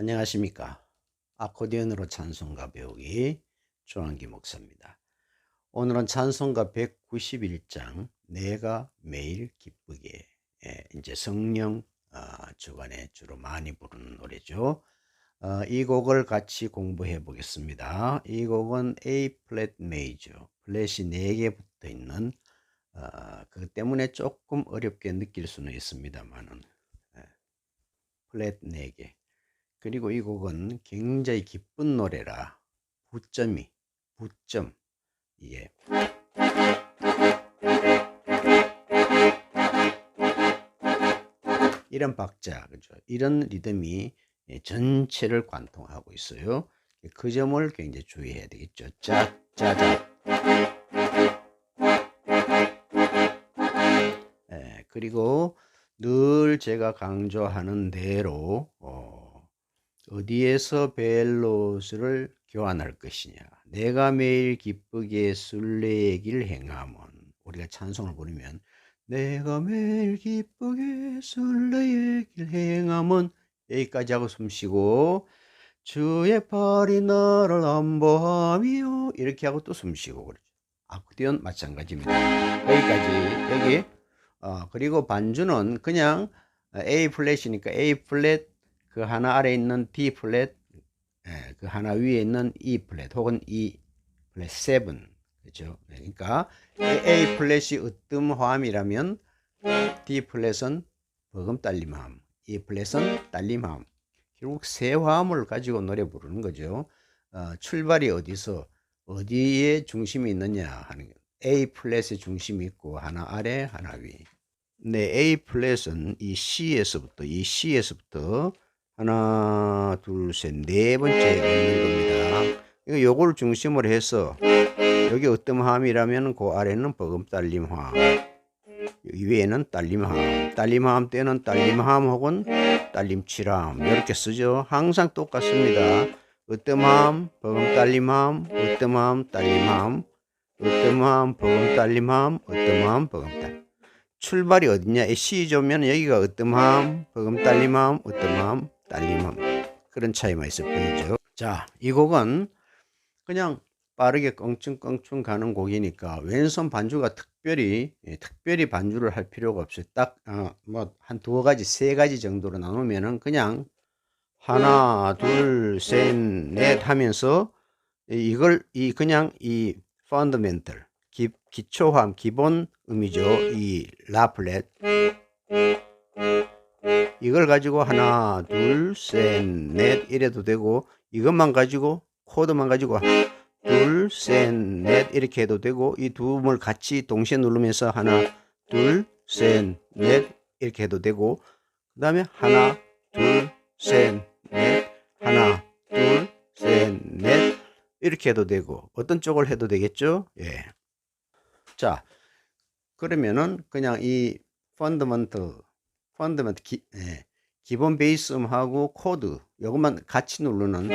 안녕하십니까. 아코디언으로 찬송가 배우기 조한기 목사입니다. 오늘은 찬송가 191장 내가 매일 기쁘게 예, 이제 성령 어, 주간에 주로 많이 부르는 노래죠. 어, 이 곡을 같이 공부해 보겠습니다. 이 곡은 A 플랫 메이저 플랫이 4개 붙어 있는 어, 그 때문에 조금 어렵게 느낄 수는 있습니다만은 예, 플랫 4개 그리고 이 곡은 굉장히 기쁜 노래라. 부점이 부점. 이게 이런 박자 그죠? 이런 리듬이 예, 전체를 관통하고 있어요. 그 점을 굉장히 주의해야 되겠죠. 짜짜자. 예, 그리고 늘 제가 강조하는 대로 어, 어디에서 벨로스를 교환할 것이냐. 내가 매일 기쁘게 순례길 행함은 우리가 찬송을 부르면 내가 매일 기쁘게 순례길 행함은 여기까지 하고 숨 쉬고 주의 팔이 나를 안보하며 이렇게 하고 또 숨 쉬고 그러죠. 아코디언 마찬가지입니다. 여기까지 여기 어, 그리고 반주는 그냥 A 플랫이니까 A 플랫 그 하나 아래 있는 D 플랫 예, 그 하나 위에 있는 E 플랫 혹은 E 플랫 7 그렇죠. 그러니까 A 플랫이 으뜸 화음이라면 D 플랫은 버금 딸림함, E 플랫은 딸림함. 결국 세 화음을 가지고 노래 부르는 거죠. 어, 출발이 어디서 어디에 중심이 있느냐 하는 거. A 플랫의 중심이 있고 하나 아래 하나 위. 네, A 플랫은 이 C에서부터 이 C에서부터 하나, 둘, 셋, 네 번째 있는 겁니다. 이거 요걸 중심으로 해서 여기 어뜸함이라면 그 아래는 버금 딸림함, 위에는 딸림함, 딸림함 때는 딸림함 혹은 딸림치람 이렇게 쓰죠. 항상 똑같습니다. 어뜸함, 버금 딸림함, 어뜸함, 딸림함, 어뜸함, 버금 딸림함, 어뜸함, 버금 딸. 출발이 어디냐? C 조면 여기가 어뜸함, 버금 딸림함, 어뜸함, 딸림함 그런 차이만 있어 보이죠. 자, 이 곡은 그냥 빠르게 껑충껑충 가는 곡이니까 왼손 반주가 특별히 예, 특별히 반주를 할 필요가 없어요. 딱뭐한 두어 가지 세 가지 정도로 나누면은 그냥 하나 둘 셋 넷 하면서 이걸 이 그냥 이 펀더멘털 기, 기초함 기본 음이죠. 이 라플렛 이걸 가지고 하나, 둘, 셋, 넷 이래도 되고 이것만 가지고 코드만 가지고 둘, 셋, 넷 이렇게 해도 되고 이 두 음을 같이 동시에 누르면서 하나, 둘, 셋, 넷 이렇게 해도 되고 그 다음에 하나, 둘, 셋, 넷 하나, 둘, 셋, 넷 이렇게 해도 되고 어떤 쪽을 해도 되겠죠? 예. 자, 그러면은 그냥 이 펀더먼트 펀드먼트 기, 예, 기본 베이스 음하고 코드 이것만 같이 누르는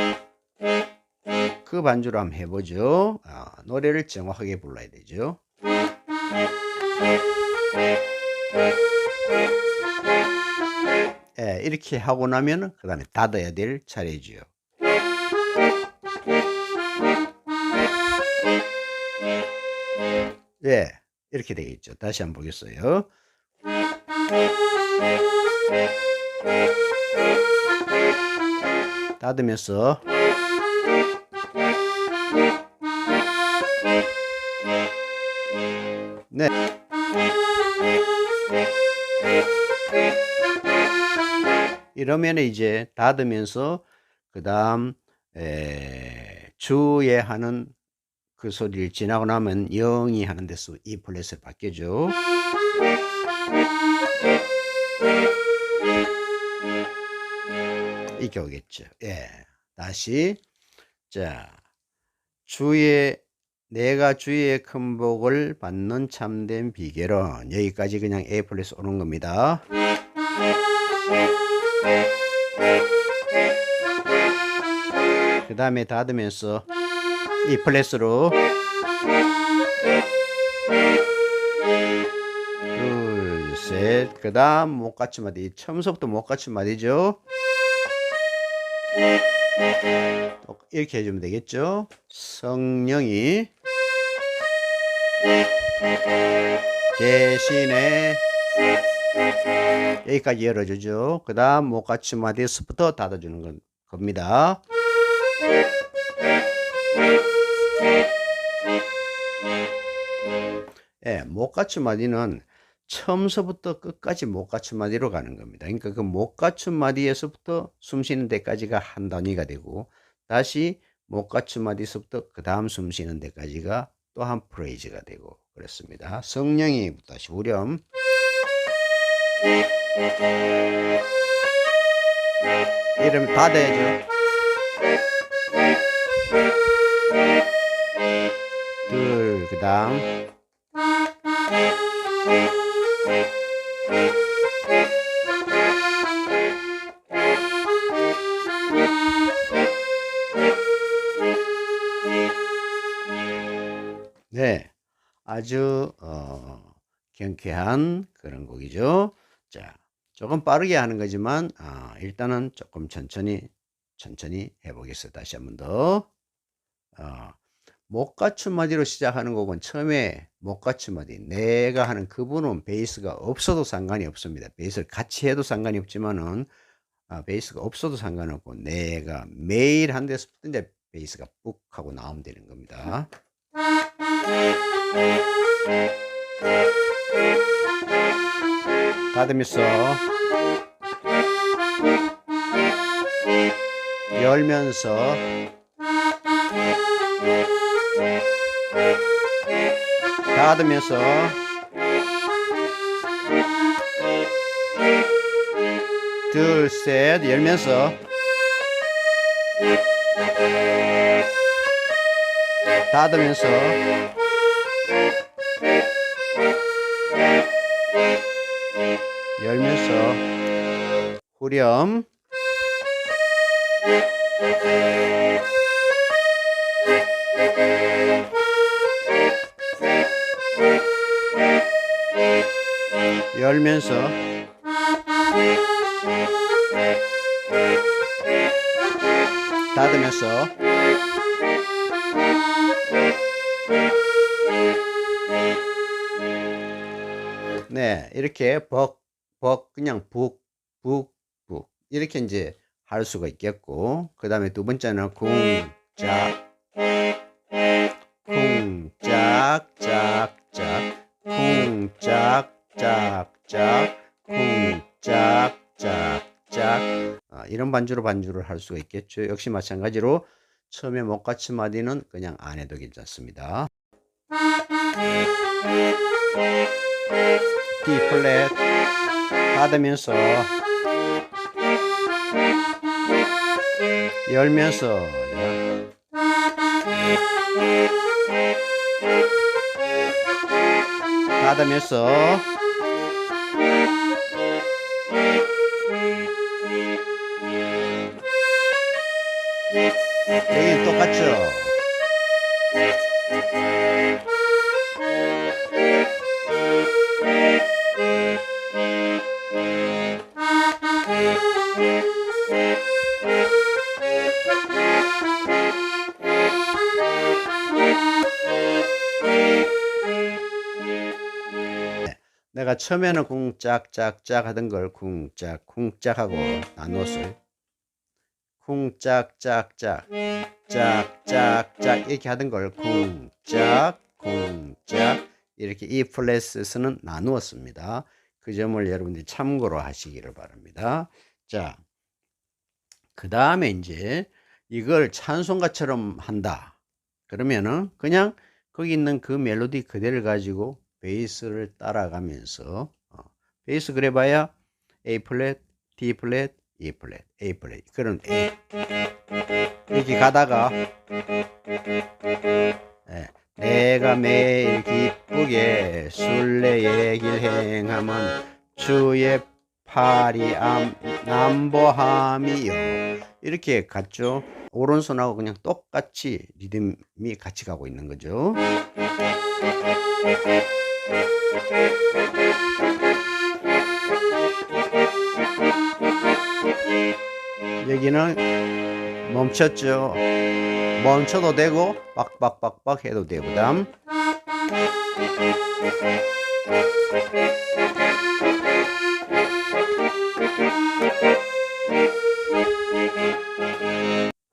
그 반주로 한번 해보죠. 아, 노래를 정확하게 불러야 되죠. 예, 이렇게 하고 나면 그 다음에 닫아야 될 차례지요. 예, 이렇게 되겠죠. 다시 한번 보겠어요. 닫으면서 네. 이러면 이제 닫으면서 그 다음 주에 하는 그 소리를 지나고 나면 영이 하는 데서 이 플랫을 바뀌죠. 이렇게 오겠죠. 예. 다시. 자. 주의, 내가 주의 큰 복을 받는 참된 비결은 여기까지 그냥 A 플러스 오는 겁니다. 그 다음에 닫으면서 이 플러스로 셋, 그 다음 못 갖춘 마디. 처음서부터 못 갖춘 마디죠. 또 이렇게 해주면 되겠죠. 성령이 계시네 여기까지 열어주죠. 그 다음 목가치마디에서부터 닫아주는 건, 겁니다. 예, 목가치마디는 처음서부터 끝까지 목가춘마디로 가는 겁니다. 그러니까 그 목가춘마디에서부터 숨 쉬는 데까지가 한 단위가 되고 다시 목가춘마디에서부터 그 다음 숨 쉬는 데까지가 또 한 프레이즈가 되고 그렇습니다. 성령이 다시 후렴 이름 닫아야죠. 둘, 그 다음 아주 어, 경쾌한 그런 곡이죠. 자, 조금 빠르게 하는 거지만 아, 일단은 조금 천천히 천천히 해보겠습니다. 다시 한 번 더. 어, 목가춤마디로 시작하는 곡은 처음에 목가춤마디 내가 하는 그분은 베이스가 없어도 상관이 없습니다. 베이스를 같이 해도 상관이 없지만은 아, 베이스가 없어도 상관없고 내가 매일 한 데서부터 이제 베이스가 뿍 하고 나오면 되는 겁니다. 닫으면서 열면서 닫으면서 둘, 셋 열면서 닫으면서 열면서 후렴. 열면서 닫으면서 네 이렇게 벅 벅 그냥 북 북 북 이렇게 이제 할 수가 있겠고 그 다음에 두 번째는 쿵짝 쿵짝 짝짝. 쿵짝 짝짝. 쿵짝 짝짝. 아, 이런 반주로 반주를 할 수가 있겠죠. 역시 마찬가지로 처음에 목받침마디는 그냥 안 해도 괜찮습니다. D 플랫 닫으면서 열면서 닫으면서 여기 똑같죠? 내가 처음에는 쿵짝짝짝 하던 걸 쿵짝 쿵짝 하고 나눴어요. 쿵짝짝짝 짝짝짝 이렇게 하던 걸 쿵짝 쿵짝 이렇게 이 플랫에서는 나누었습니다. 그 점을 여러분들이 참고로 하시기를 바랍니다. 자, 그 다음에 이제 이걸 찬송가처럼 한다. 그러면은 그냥 거기 있는 그 멜로디 그대를 가지고 베이스를 따라가면서 어, 베이스 그래봐야 A 플랫, D 플랫, E 플랫, A 플랫. 그런 A. 이렇게 가다가 예, 내가 매일 기쁘게 순례의 길 행하면 주의 팔이 암, 남보함이요. 이렇게 갔죠? 오른손하고 그냥 똑같이 리듬이 같이 가고 있는 거죠 여기는 멈췄죠. 멈춰도 되고 빡빡빡빡 해도 되고 다음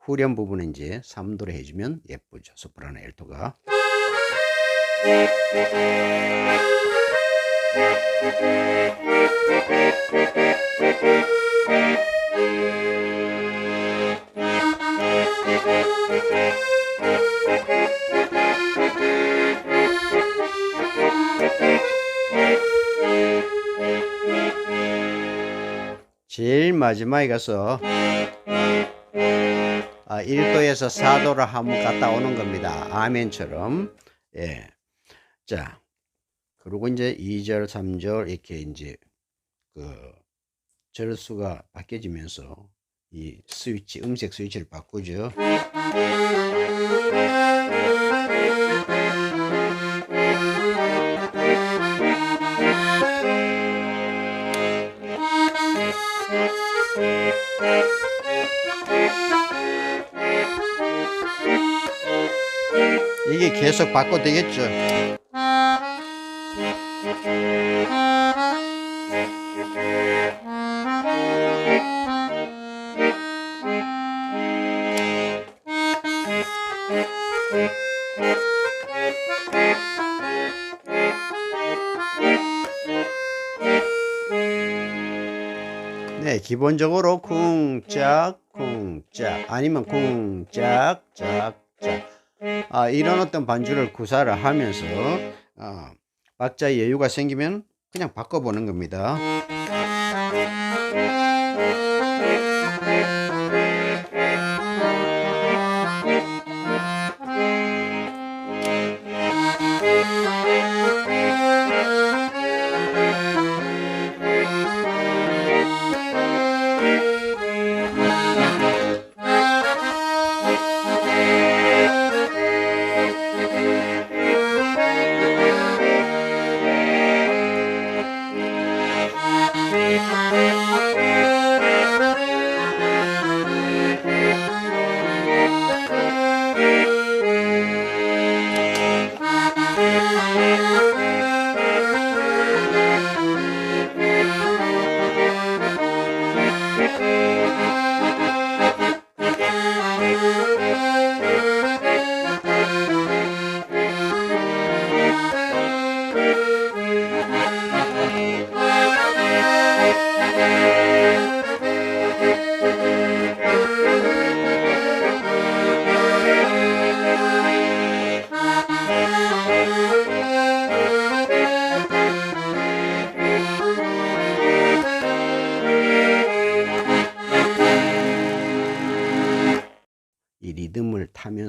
후렴 부분은 이제 3도로 해주면 예쁘죠. 소프라노 엘토가. 제일 마지막에 가서 아, 1도에서 4도를 한번 갔다 오는 겁니다. 아멘처럼. 예. 자, 그리고 이제 2절, 3절 이렇게 이제 그 절수가 바뀌어지면서 이 스위치, 음색 스위치를 바꾸죠. 이게 계속 바꿔도 되겠죠. 네, 기본적으로 쿵짝 쿵짝 아니면 쿵짝 짝짝. 아, 이런 어떤 반주를 구사를 하면서 아, 박자의 여유가 생기면 그냥 바꿔보는 겁니다.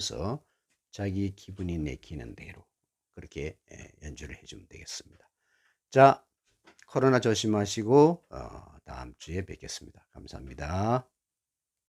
타면서 자기 기분이 내키는 대로 그렇게 예, 연주를 해주면 되겠습니다. 자, 코로나 조심하시고 어, 다음 주에 뵙겠습니다. 감사합니다.